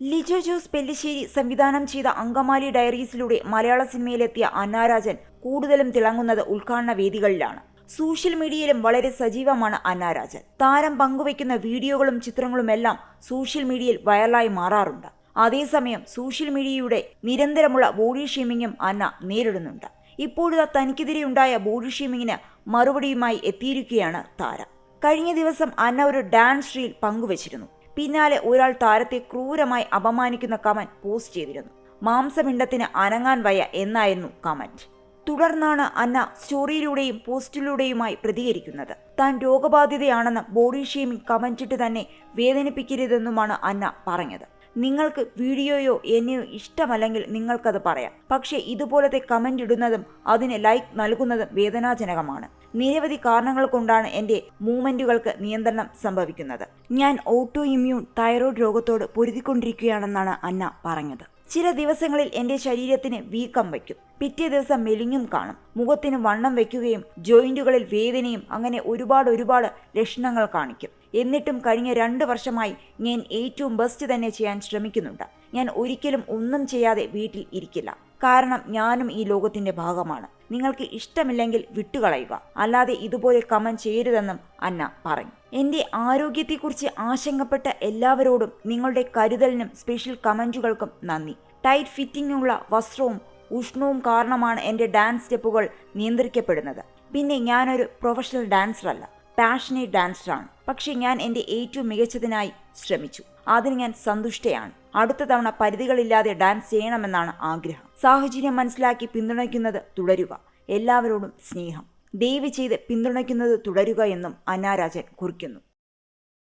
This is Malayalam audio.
ലിജോ ജോസ് പെല്ലിശ്ശേരി സംവിധാനം ചെയ്ത അങ്കമാലി ഡയറീസിലൂടെ മലയാള സിനിമയിലെത്തിയ അന്നാരാജൻ കൂടുതലും തിളങ്ങുന്നത് ഉദ്ഘാടന വേദികളിലാണ്. സോഷ്യൽ മീഡിയയിലും വളരെ സജീവമാണ് അന്നാരാജൻ. താരം പങ്കുവയ്ക്കുന്ന വീഡിയോകളും ചിത്രങ്ങളുമെല്ലാം സോഷ്യൽ മീഡിയയിൽ വൈറലായി മാറാറുണ്ട്. അതേസമയം സോഷ്യൽ മീഡിയയുടെ നിരന്തരമുള്ള ബോഡി ഷേമിങ്ങും അന്ന നേരിടുന്നുണ്ട്. ഇപ്പോഴത്തെ തനിക്കെതിരെയുണ്ടായ ബോഡി ഷേമിങ്ങിന് മറുപടിയുമായി എത്തിയിരിക്കുകയാണ് താരം. കഴിഞ്ഞ ദിവസം അന്ന ഒരു ഡാൻസ് റീൽ പങ്കുവച്ചിരുന്നു. പിന്നാലെ ഒരാൾ താരത്തെ ക്രൂരമായി അപമാനിക്കുന്ന കമന്റ് പോസ്റ്റ് ചെയ്തിരുന്നു. മാംസമിണ്ടത്തിന് അനങ്ങാൻ വയ്യ എന്നായിരുന്നു കമന്റ്. തുടർന്നാണ് അന്ന സ്റ്റോറിയിലൂടെയും പോസ്റ്റിലൂടെയുമായി പ്രതികരിക്കുന്നത്. താൻ രോഗബാധിതയാണെന്ന് ബോഡി ഷേമിംഗ് കമന്റിട്ട് തന്നെ വേദനിപ്പിക്കരുതെന്നുമാണ് അന്ന പറഞ്ഞത്. നിങ്ങൾക്ക് വീഡിയോയോ എന്നെയോ ഇഷ്ടമല്ലെങ്കിൽ നിങ്ങൾക്കത് പറയാം. പക്ഷേ ഇതുപോലത്തെ കമന്റ് ഇടുന്നതും അതിന് ലൈക്ക് നൽകുന്നതും വേദനാജനകമാണ്. നിരവധി കാരണങ്ങൾ കൊണ്ടാണ് എന്റെ മൂവ്മെന്റുകൾക്ക് നിയന്ത്രണം സംഭവിക്കുന്നത്. ഞാൻ ഓട്ടോ ഇമ്മ്യൂൺ തൈറോയ്ഡ് രോഗത്തോട് പൊരുതിക്കൊണ്ടിരിക്കുകയാണെന്നാണ് അന്ന പറഞ്ഞത്. ചില ദിവസങ്ങളിൽ എന്റെ ശരീരത്തിന് വീക്കം വയ്ക്കും. പിറ്റേ ദിവസം മെലിഞ്ഞും കാണും. മുഖത്തിന് വണ്ണം വയ്ക്കുകയും ജോയിന്റുകളിൽ വേദനയും അങ്ങനെ ഒരുപാട് ഒരുപാട് ലക്ഷണങ്ങൾ കാണിക്കും. എന്നിട്ടും കഴിഞ്ഞ രണ്ട് വർഷമായി ഞാൻ ഏറ്റവും ബെസ്റ്റ് തന്നെ ചെയ്യാൻ ശ്രമിക്കുന്നുണ്ട്. ഞാൻ ഒരിക്കലും ഒന്നും ചെയ്യാതെ വീട്ടിൽ ഇരിക്കില്ല. കാരണം ഞാനും ഈ ലോകത്തിന്റെ ഭാഗമാണ്. നിങ്ങൾക്ക് ഇഷ്ടമില്ലെങ്കിൽ വിട്ടുകളയുക. അല്ലാതെ ഇതുപോലെ കമന്റ് ചെയ്യരുതെന്നും അന്ന പറഞ്ഞു. എന്റെ ആരോഗ്യത്തെക്കുറിച്ച് ആശങ്കപ്പെട്ട എല്ലാവരോടും നിങ്ങളുടെ കരുതലിനും സ്പെഷ്യൽ കമന്റുകൾക്കും നന്ദി. ടൈറ്റ് ഫിറ്റിംഗുള്ള വസ്ത്രവും ഉഷ്ണവും കാരണമാണ് എന്റെ ഡാൻസ് സ്റ്റെപ്പുകൾ നിയന്ത്രിക്കപ്പെടുന്നത്. പിന്നെ ഞാനൊരു പ്രൊഫഷണൽ ഡാൻസറല്ല പാഷനേറ്റ് ഡാൻസറാണ്. പക്ഷേ ഞാൻ എന്റെ ഏറ്റവും മികച്ചതിനായി ശ്രമിച്ചു. അതിന് ഞാൻ സന്തുഷ്ടയാണ്. അടുത്ത തവണ പരിധികളില്ലാതെ ഡാൻസ് ചെയ്യണമെന്നാണ് ആഗ്രഹം. സാഹചര്യം മനസ്സിലാക്കി പിന്തുണയ്ക്കുന്നത് തുടരുക. എല്ലാവരോടും സ്നേഹം. ദയവ് ചെയ്ത് പിന്തുണയ്ക്കുന്നത് തുടരുക എന്നും അന്നാരാജൻ കുറിക്കുന്നു.